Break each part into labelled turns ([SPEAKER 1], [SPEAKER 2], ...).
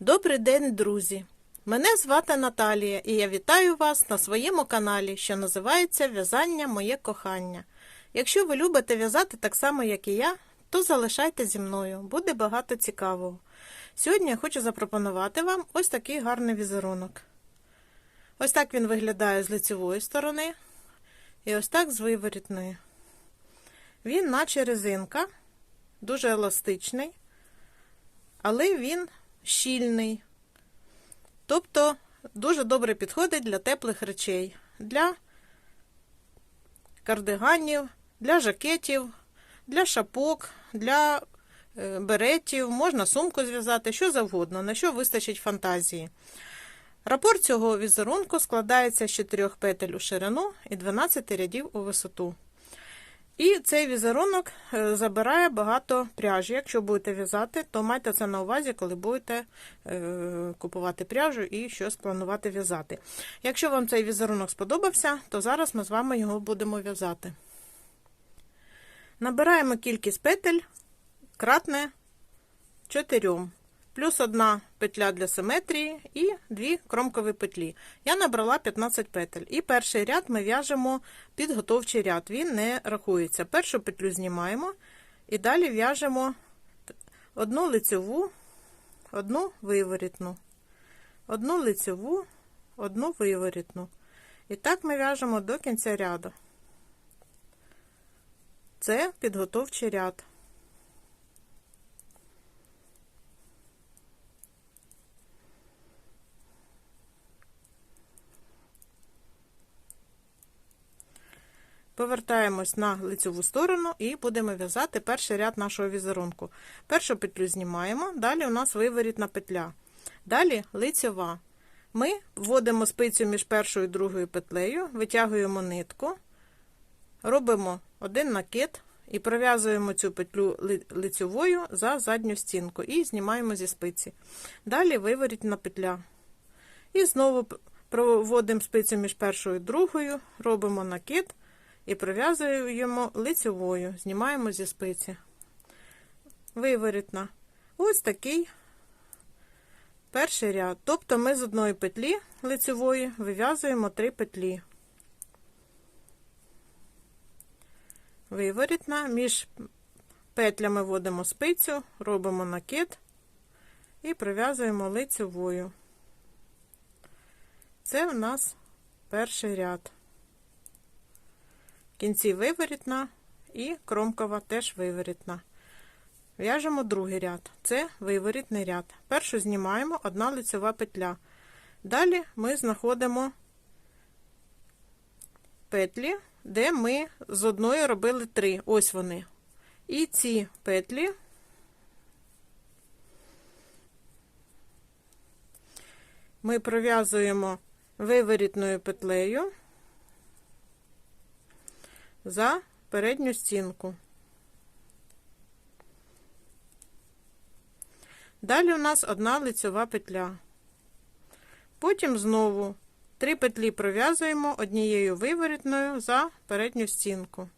[SPEAKER 1] Добрий день, друзі! Мене звати Наталія, і я вітаю вас на своєму каналі, що називається В'язання Моє кохання. Якщо ви любите в'язати так само, як і я, то залишайте зі мною, буде багато цікавого. Сьогодні я хочу запропонувати вам ось такий гарний візерунок. Ось так він виглядає з лицевої сторони, і ось так з виворітної. Він, наче резинка, дуже еластичний, але він щільний. Тобто дуже добре підходить для теплих речей, для кардиганів, для жакетів, для шапок, для е, беретів, можна сумку зв'язати, що завгодно, на що вистачить фантазії. Рапорт цього візерунку складається з 4 петель у ширину і 12 рядів у висоту. І цей візерунок е, забирає багато пряжі. Якщо будете в'язати, то майте це на увазі, коли будете е, купувати пряжу і щось планувати в'язати. Якщо вам цей візерунок сподобався, то зараз ми з вами його будемо в'язати. Набираємо кількість петель кратне 4 плюс одна петля для симетрії і дві кромкові петлі. Я набрала 15 петель. І перший ряд ми в'яжемо підготовчий ряд, він не рахується. Першу петлю знімаємо і далі в'яжемо одну лицеву, одну виворітну, одну лицеву, одну виворітну. І так ми в'яжемо до кінця ряду. Це підготовчий ряд. Повертаємось на лицеву сторону і будемо в'язати перший ряд нашого візерунку. Першу петлю знімаємо, далі у нас виворітна петля. Далі лицьова. Ми вводимо спицю між першою і другою петлею, витягуємо нитку, робимо один накид і пров'язуємо цю петлю лицьовою за задню стінку і знімаємо зі спиці. Далі виворітна петля. І знову проводимо спицю між першою і другою, робимо накид і пров'язуємо лицевою, знімаємо зі спиці. Виворітна. Ось такий перший ряд. Тобто ми з одної петлі лицевої вив'язуємо три петлі. Виворітна, між петлями вводимо спицю, робимо накид і пров'язуємо лицевою. Це в нас перший ряд. Кінці виворітна і кромкова теж виворітна. В'яжемо другий ряд. Це виворітний ряд. Першу знімаємо одна лицева петля. Далі ми знаходимо петлі, де ми з одної робили три. Ось вони. І ці петлі ми пров'язуємо виворітною петлею за передню стінку. Далі у нас одна лицьова петля. Потім знову три петлі пров'язуємо однією виворітною за передню стінку.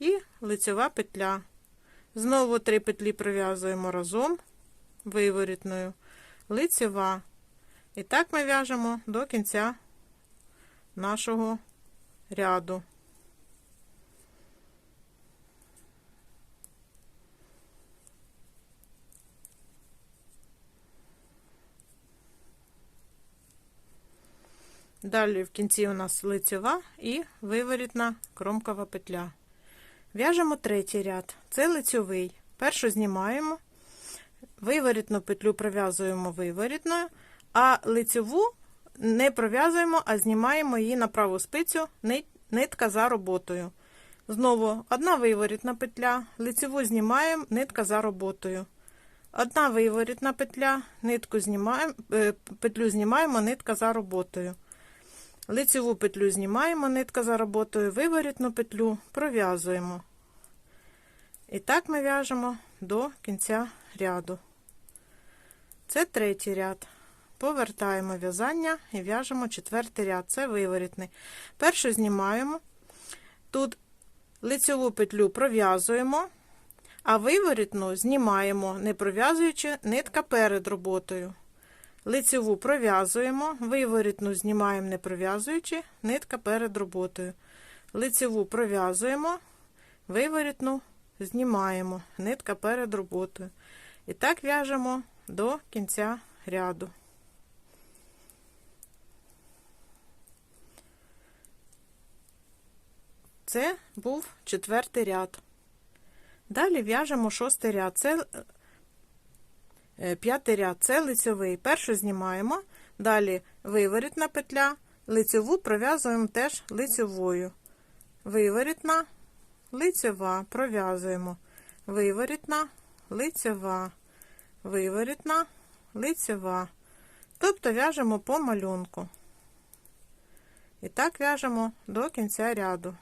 [SPEAKER 1] І лицьова петля. Знову три петлі пров'язуємо разом виворітною, лицьова. І так ми в'яжемо до кінця нашого ряду. Далі в кінці у нас лицева і виворітна кромкова петля. В'яжемо третій ряд, це лицьовий. Першу знімаємо, виворітну петлю пров'язуємо виворітною, а лицеву не пров'язуємо, а знімаємо її на праву спицю нитка за роботою. Знову одна виворітна петля, лицеву знімаємо, нитка за роботою. Одна виворітна петля, нитку знімаємо, е, петлю знімаємо, нитка за роботою. Лицеву петлю знімаємо, нитка за роботою, виворітну петлю пров'язуємо. І так ми в'яжемо до кінця ряду. Це третій ряд. Повертаємо в'язання і в'яжемо четвертий ряд, це виворітний. Першу знімаємо, тут лицеву петлю пров'язуємо, а виворітну знімаємо, не пров'язуючи нитка перед роботою. Лицеву пров'язуємо, виворітну знімаємо, не пров'язуючи, нитка перед роботою. Лицеву пров'язуємо, виворітну знімаємо, нитка перед роботою. І так в'яжемо до кінця ряду. Це був четвертий ряд. Далі в'яжемо шостий ряд. Це е, п'ятий ряд це лицьовий. Першу знімаємо, далі виворітна петля, лицьову пров'язуємо теж лицьовою. Виворітна, лицьова, пров'язуємо. Виворітна, лицьова, виворітна, лицьова. Тобто в'яжемо по малюнку. І так в'яжемо до кінця ряду.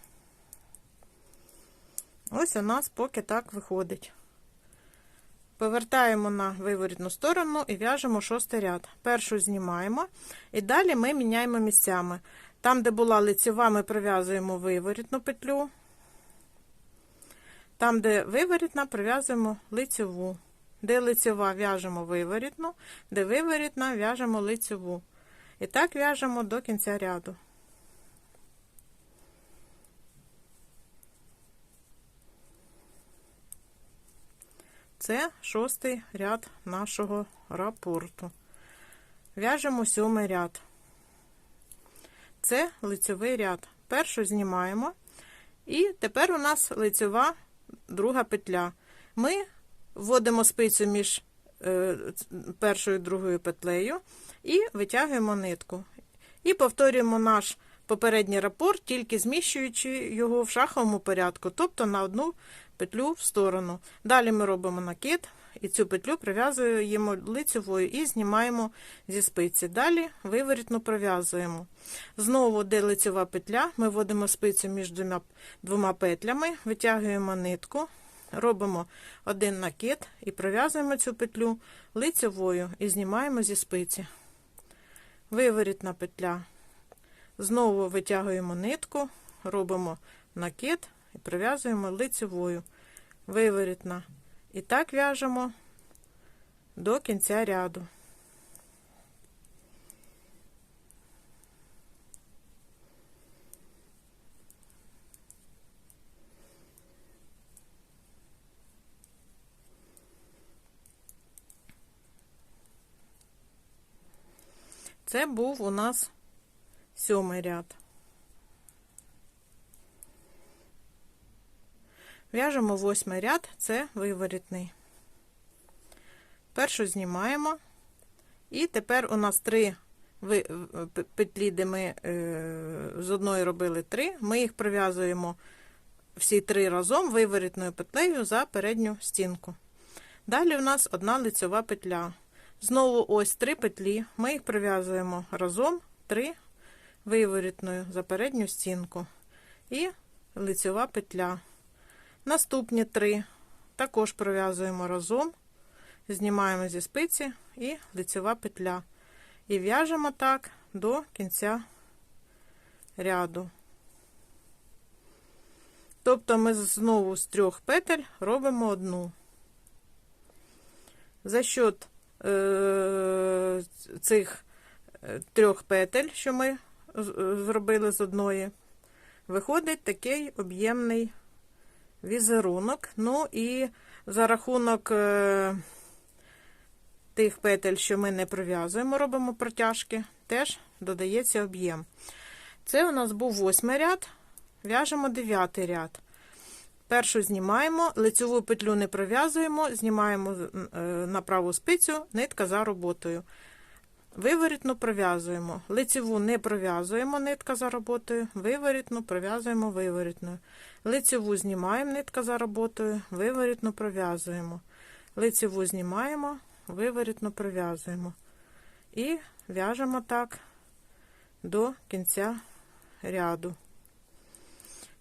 [SPEAKER 1] Ось у нас поки так виходить. Повертаємо на виворітну сторону і в'яжемо шостий ряд. Першу знімаємо, і далі ми міняємо місцями. Там, де була лицева, ми пров'язуємо виворітну петлю. Там, де виворітна, пров'язуємо лицеву. Де лицева в'яжемо виворітну, де виворітна в'яжемо лицеву. І так в'яжемо до кінця ряду. Це шостий ряд нашого рапорту. В'яжемо сьомий ряд. Це лицьовий ряд. Першу знімаємо. І тепер у нас лицьова друга петля. Ми вводимо спицю між е, першою і другою петлею і витягуємо нитку. І повторюємо наш попередній рапорт, тільки зміщуючи його в шаховому порядку, тобто на одну петлю в сторону. Далі ми робимо накид і цю петлю прив'язуємо лицевою і знімаємо зі спиці. Далі виворітну пров'язуємо. Знову, де лицева петля, ми вводимо спицю між двома, двома петлями, витягуємо нитку. Робимо один накид і пров'язуємо цю петлю лицевою і знімаємо зі спиці. Виворітна петля. Знову витягуємо нитку, робимо накид і прив'язуємо лицевою, виворітна. І так в'яжемо до кінця ряду. Це був у нас сьомий ряд. В'яжемо восьмий ряд, це виворітний. Першу знімаємо, і тепер у нас три петлі, де ми е, з одної робили три, ми їх прив'язуємо всі три разом виворітною петлею за передню стінку. Далі у нас одна лицьова петля. Знову ось три петлі, ми їх прив'язуємо разом три виворітною за передню стінку і лицьова петля. Наступні три також пров'язуємо разом, знімаємо зі спиці і лицева петля. І в'яжемо так до кінця ряду. Тобто ми знову з трьох петель робимо одну. За счет е цих е, трьох петель, що ми зробили з одної, виходить такий об'ємний візерунок. Ну і за рахунок е, тих петель, що ми не пров'язуємо, робимо протяжки, теж додається об'єм. Це у нас був восьмий ряд, в'яжемо дев'ятий ряд. Першу знімаємо, лицеву петлю не пров'язуємо, знімаємо е, на праву спицю нитка за роботою. Виворітну пров'язуємо. Лицеву не пров'язуємо нитка за роботою, виворітну пров'язуємо виворітною. Лицеву знімаємо нитка за роботою, виворітну пров'язуємо. Лицеву знімаємо, виворітну пров'язуємо. І в'яжемо так до кінця ряду.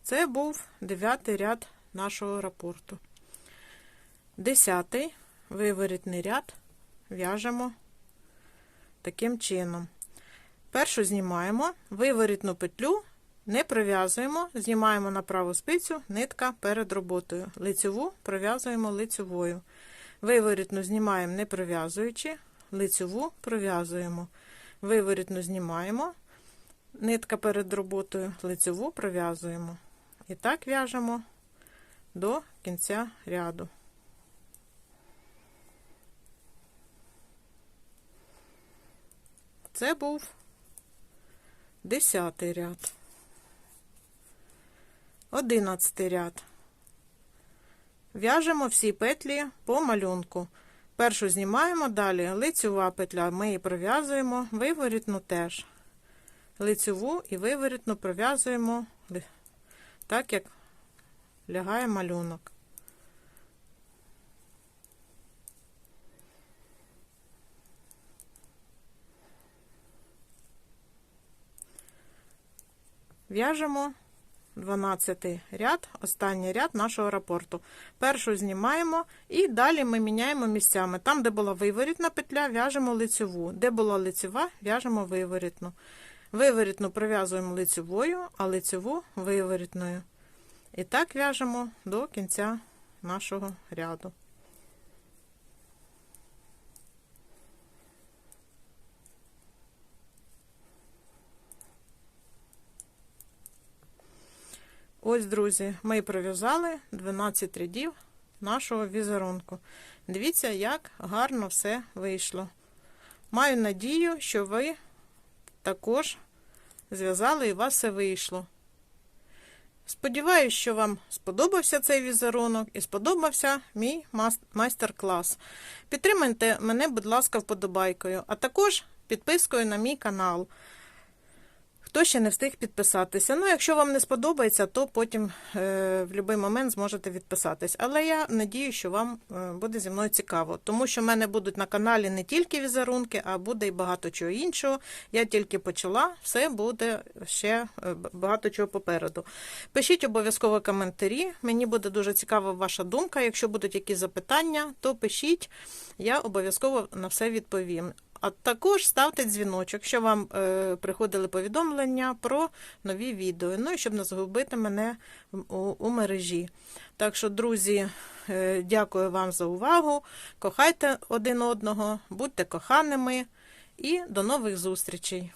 [SPEAKER 1] Це був дев'ятий ряд нашого рапорту. Десятий виворітний ряд в'яжемо таким чином. Першу знімаємо, виворітну петлю Не пров'язуємо, знімаємо на праву спицю, нитка перед роботою. Лицьову пров'язуємо лицьовою. Виворітну знімаємо не пров'язуючи, лицьову пров'язуємо. Виворітну знімаємо, нитка перед роботою, лицьову пров'язуємо. І так в'яжемо до кінця ряду. Це був десятий ряд. Одинадцятий ряд. В'яжемо всі петлі по малюнку. Першу знімаємо, далі лицьова петля, ми її пров'язуємо, виворітну теж. Лицьову і виворітну пров'язуємо так, як лягає малюнок. В'яжемо 12 ряд, останній ряд нашого рапорту. Першу знімаємо і далі ми міняємо місцями. Там, де була виворітна петля, в'яжемо лицеву. Де була лицева, в'яжемо виворітну. Виворітну пров'язуємо лицевою, а лицеву виворітною. І так в'яжемо до кінця нашого ряду. Ось, друзі, ми пров'язали 12 рядів нашого візерунку. Дивіться, як гарно все вийшло. Маю надію, що ви також зв'язали і у вас все вийшло. Сподіваюсь, що вам сподобався цей візерунок і сподобався мій майстер-клас. Підтримайте мене, будь ласка, вподобайкою, а також підпискою на мій канал. Хто ще не встиг підписатися. Ну, якщо вам не сподобається, то потім е, в будь-який момент зможете відписатись. Але я надію, що вам е, буде зі мною цікаво, тому що в мене будуть на каналі не тільки візерунки, а буде і багато чого іншого. Я тільки почала, все буде ще е, багато чого попереду. Пишіть обов'язково коментарі. Мені буде дуже цікава ваша думка. Якщо будуть якісь запитання, то пишіть, я обов'язково на все відповім. А також ставте дзвіночок, якщо вам е, приходили повідомлення про нові відео. Ну і щоб не загубити мене у, у мережі. Так що, друзі, е, дякую вам за увагу. Кохайте один одного, будьте коханими і до нових зустрічей!